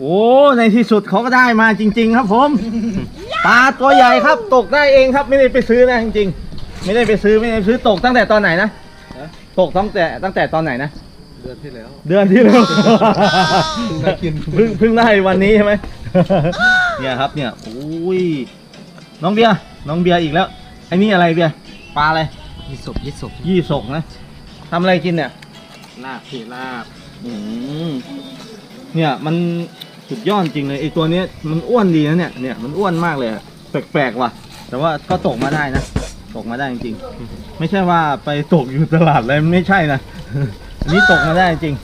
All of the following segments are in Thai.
โอ้ในที่สุดเขาก็ได้มาจริง ๆ ครับผมปลาตัวใหญ่ครับตกได้เองครับไม่ได้ไปซื้อนะจริงๆ ไม่ได้ไปซื้อไม่ได้ไปซื้อตกตั้งแต่ตอนไหนนะตกตั้งแต่ตั้งแต่ตอนไหนนะเดือนที่แล้วเดือนที่แล้วเพิ่งได้กินเพิ่งเพิ่งได้วันนี้ใช่ไหมเนี่ยครับเนี่ยโอ้ยน้องเบียร์น้องเบียร์อีกแล้วไอ้นี่อะไรเบียร์ปลาอะไรยี่สบยี่สบยี่สกนะทำอะไรกินเนี่ยลาบพี่ลาบอืมเนี่ยมัน สุดยอดจริงเลยไอตัวเนี้ยมันอ้วนดีนะเนี่ยเนี่ยมันอ้วนมากเลยอะแปลกๆว่ะ แต่ว่าก็ตกมาได้นะตกมาได้จริงๆ ไม่ใช่ว่าไปตกอยู่ตลาดอะไรไม่ใช่นะ อันนี้ตกมาได้จริง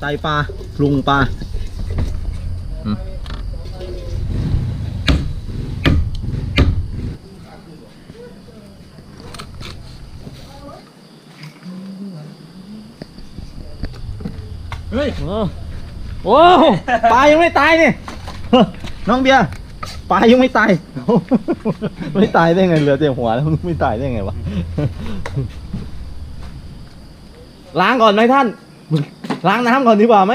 ไตปลาปรุงปลาเฮ้ย โอ้โอ้ปลายังไม่ตายเนี่ยน้องเบียร์ปลายังไม่ตาย ไม่ตายได้ไงเหลือแต่หัวแล้วมันไม่ตายได้ไงวะล้างก่อนไหมท่าน ล้างน้ำก่อนดีกว่าไหม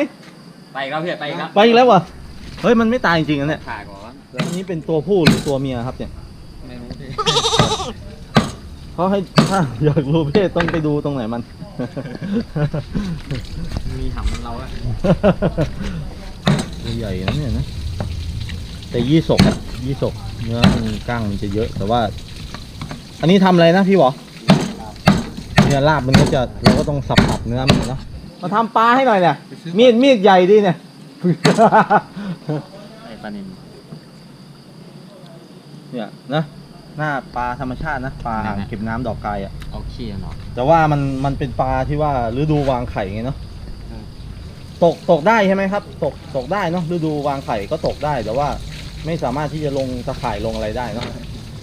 ไปครับพี่ไปครับไปอีกแล้ววะเฮ้ยมันไม่ตายจริงๆนะเนี่ยถ่ายก่อนอันนี้เป็นตัวผู้หรือตัวเมียครับเนี่ยไม่รู้พี่เขาให้ถ้าอยากรู้เพศต้องไปดูตรงไหนมัน มีหำเราอะตัวใหญ่นะเนี่ยนะ แต่ยี่สกอะยี่สกเนื้อมันกล้างมันจะเยอะ แต่ว่า อันนี้ทำอะไรนะพี่หวอเนี่ยลาบมันก็จะเราก็ต้องสับสับๆเนื้อมันเนาะมาทำปลาให้หน่อยเนี่ยมีดมีดใหญ่ดีเนี่ย ไอ้ปลานินเนี่ยนะ หน้าปลาธรรมชาตินะปลาอ่างเก็บน้ำดอกกายอะเอาขี้เนาะ แต่ว่ามันมันเป็นปลาที่ว่าฤดูวางไข่ไงเนาะอืม ตกตกได้ใช่ไหมครับ ตกตกได้เนาะฤดูวางไข่ก็ตกได้ แต่ว่าไม่สามารถที่จะลงตะข่ายลงอะไรได้เนาะ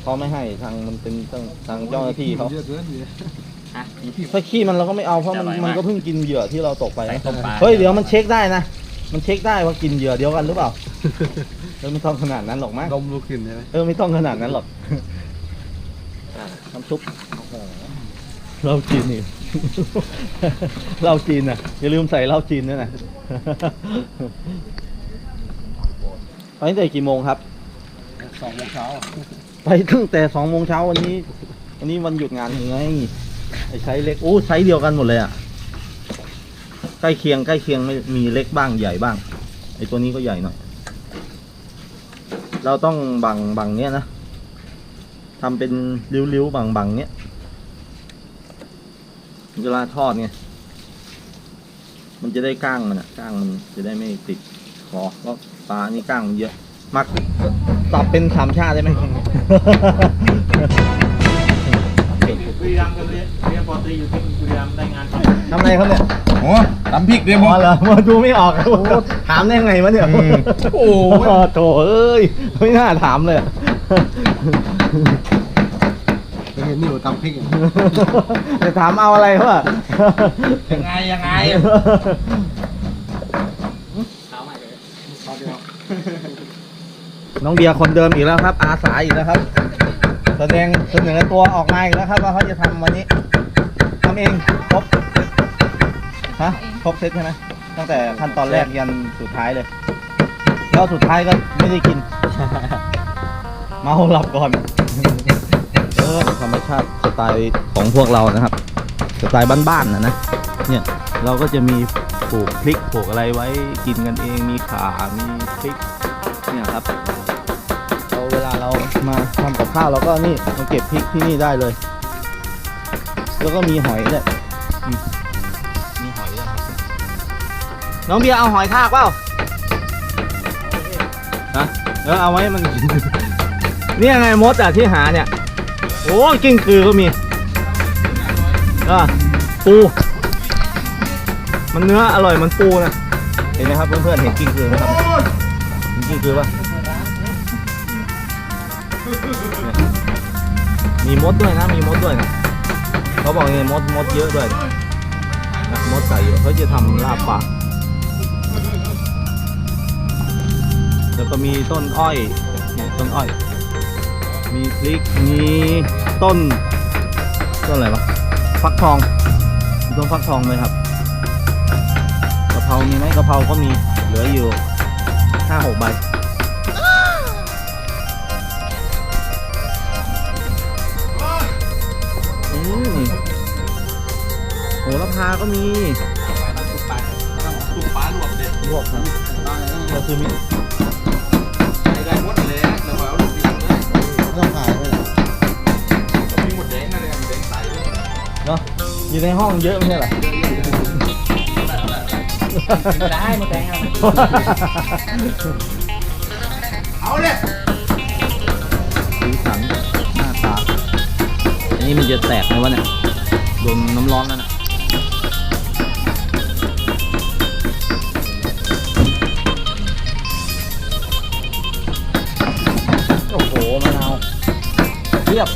เขาไม่ให้ทางมันเป็นทางทางเจ้าหน้าที่เขา ฮะ ถ้าขี้มันเราก็ไม่เอาเพราะมันอร่อยมากมันก็เพิ่งกินเหยื่อที่เราตกไปใส่นะต้มปลา เฮ้ยเดี๋ยวมันเช็คได้นะ มันเช็คได้ว่ากินเหยื่อเดียวกันหรือเปล่า เออไม่ต้องขนาดนั้นหรอกมั้งดมลูกขึ้นใช่ไหมเออไม่ต้องขนาดนั้นหรอกน้ำซุปเหล้าจีนนี่ เหล้าจีนนะอย่าลืมใส่เหล้าจีนด้วยนะ ไปตั้งแต่กี่โมงครับ สองโมงเช้าไปตั้งแต่สองโมงเช้าวันนี้ วันนี้วันหยุดงานยังไงไอ้ไซส์เล็กโอ้ไซส์เดียวกันหมดเลยอะ ใกล้เคียงใกล้เคียงไม่มีเล็กบ้างใหญ่บ้างไอตัวนี้ก็ใหญ่หน่อย เราต้องบังบังเนี้ยนะทำเป็นริ้วๆบังบังเนี้ยเวลาทอดไงมันจะได้ก้างมันอะก้างมันจะได้ไม่ติดคอแล้วปลานี่ก้างมันเยอะ มักตอบเป็นสามชาติได้ไหม บุรีรัมย์กันเลยเรียนปอตรีอยู่ที่บุรีรัมย์ได้งานททำอะไรครับเนี่ยโอ้ตำพริกเรียอ๋มอเหรอมาดูไม่ออกครับถามได้ไงวะเนี่ยอืมโอ้โหโถเอ้ยไม่น่าถามเลยำเห็นนี่อยู่ตำพริกจะถามเอาอะไรเขาอะยังไงยังไงเช้าใหม่เลยเขาเดียวน้องเบียร์คนเดิมอีกแล้วครับ อาสาอีกแล้วครับ แสดงเสนอตัวออกมาอีกแล้วครับ ว่าเขาจะทำวันนี้ทำเองครบฮะครบเซตใช่ไหมตั้งแต่ขั้นตอนแรกยันสุดท้ายเลยแล้วสุดท้ายก็ไม่ได้กิน เมาหลับก่อนเออธรรมชาติสไตล์ของพวกเรานะครับสไตล์บ้านๆนะนะเนี่ยเราก็จะมีปลูกพริกปลูกอะไรไว้กินกันเองมีข่ามีพริกเนี่ยครับ มาทำกับข้าวเราก็นี่มาเก็บพริกที่นี่ได้เลย แล้วก็มีหอยด้วยมีหอยด้วยครับน้องเบียร์เอาหอยทากเปล่าฮะเออเอาไว้มัน นี่ยไงมดอะที่หาเนี่ยโอ้กิ้งคือก็มีอะปูมันเนื้ออร่อยมันปูนะเห็นไหมครับเพื่อนๆเห็นกิ้งคือไหมครับกิ้งคือปะ มีมดด้วยนะมีมดด้วยนะเขาบอกไงมดมดเยอะด้วยนะมดใส่เยอะเขาจะทำลาบปลาแล้วก็มีต้นอ้อยเนี่ยต้นอ้อย มีพริกมีต้นต้นอะไรวะฟักทองมีต้นฟักทองไหมครับกะเพรามีไหมกะเพราก็มีเหลืออยู่ห้าหกใบ โหระพาก็มีตุกปลาตุกปลาลวกเด็ดลวกนะเราคือมีได้หมดเลยแล้วเอาลูกดีเลยไม่ต้องขายเลยมีหมดแดงนั่นเลยแดงใสเลยเนาะอยู่ในห้องเยอะไม่ใช่เหรอได้หมดแดงเอาเลย นนี้มันจะแตกไหมวะเนี่ยโดนน้ำร้อนแล้วนะโอ้โหมะนาวเรียบ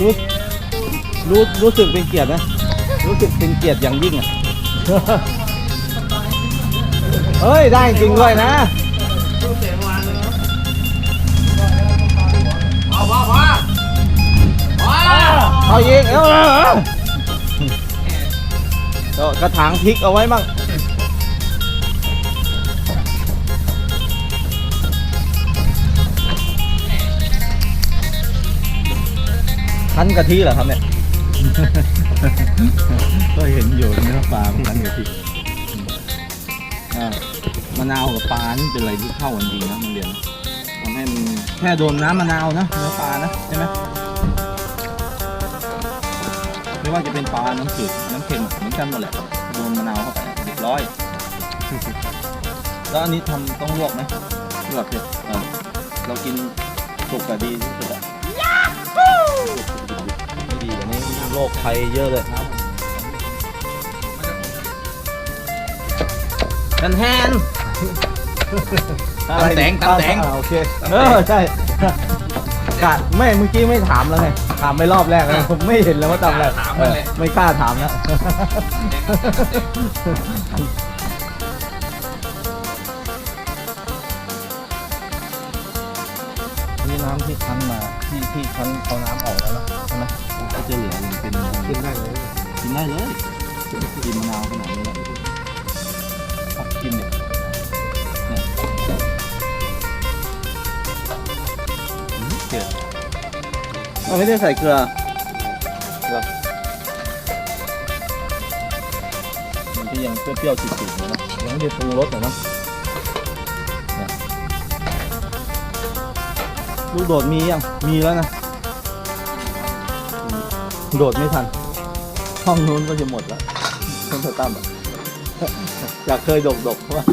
รู้รู้รู้สึกเป็นเกียรตินะ รู้สึกเป็นเกียรติอย่างยิ่งอะ เฮ้ย ได้จริงด้วยนะตู้เสียงวานเลยเอาพอพอพอเอายิงเอ้าเอากระถางพริกเอาไว้บ้างคั้นกะทิเหรอครับเนี่ย ก็เห็นอยู่เนื้อปลาคั้นกะทิอ่ามะนาวกับปลานี่เป็นอะไรที่เข้ากันดีนะมันเรียนทำให้มันแค่โดนน้ำมะนาวนะเนื้อปลานะใช่ไหมไม่ว่าจะเป็นปลา น้ำจืดน้ำเค็มเหมือนกันหมดแหละโดนมะนาวเข้าไปเรียบร้อย แล้วอันนี้ทำต้องลวกไหมลวกเลยเออเรากินสุกอะดีที่สุดอะ โรคภัยเยอะเลยแทนแทนตำแตงตำแตง อ่าโอเคเออใช่กะไม่เมื่อกี้ไม่ถามแล้วไงถามไปรอบแรกแล้วผมไม่เห็นแล้วว่าทำอะไรถามมาเลยออไม่กล้าถามแล้ว นี่น้ำที่คั้นมาที่ที่คั้นเอาน้ำออกแล้วนะใช่ไหมก็จะเหลืออยู่เป็นกินได้เลยกินได้เลยกินมะนาวขนาดนี้แล้วพักกินเนี่ยเนี่ยเกลือเราไม่ได้ใส่เกลือเกลือมันก็ยังเปรี้ยวๆจืดๆนะยังไม่ได้ปรุงรสเลยนะ ลูกโดดมียังมีแล้วนะ โดดไม่ทัน ห้องนู้นก็จะหมดแล้วต้นสตั้มอะอยากเคยดกดกว่า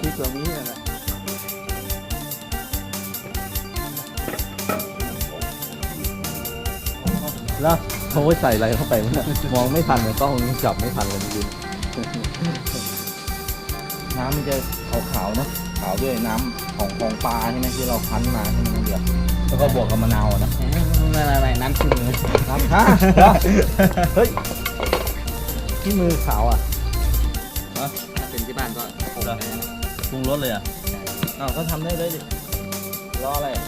ที่ตัวนี้นะแล้วเขาไว้ใส่อะไรเข้าไปมองไม่ทันเลยกล้องจับไม่ทันเลยจริงน้ำมันจะขาวๆนะ ขาวด้วยน้ำของของปลาใช่ไหมที่เราคั้นมาใช่ไหมน้องเดียวแล้วก็บวกกับมะนาวอะนะไม่ไม่ไม่น้ำขึ้นเลยน้ำฮะเฮ้ยที่มือขาวอะถ้าเป็นที่บ้านก็ผมเลยนะปรุงรสเลยอะอ้าวก็ทำได้เลยดิรออะไรอะ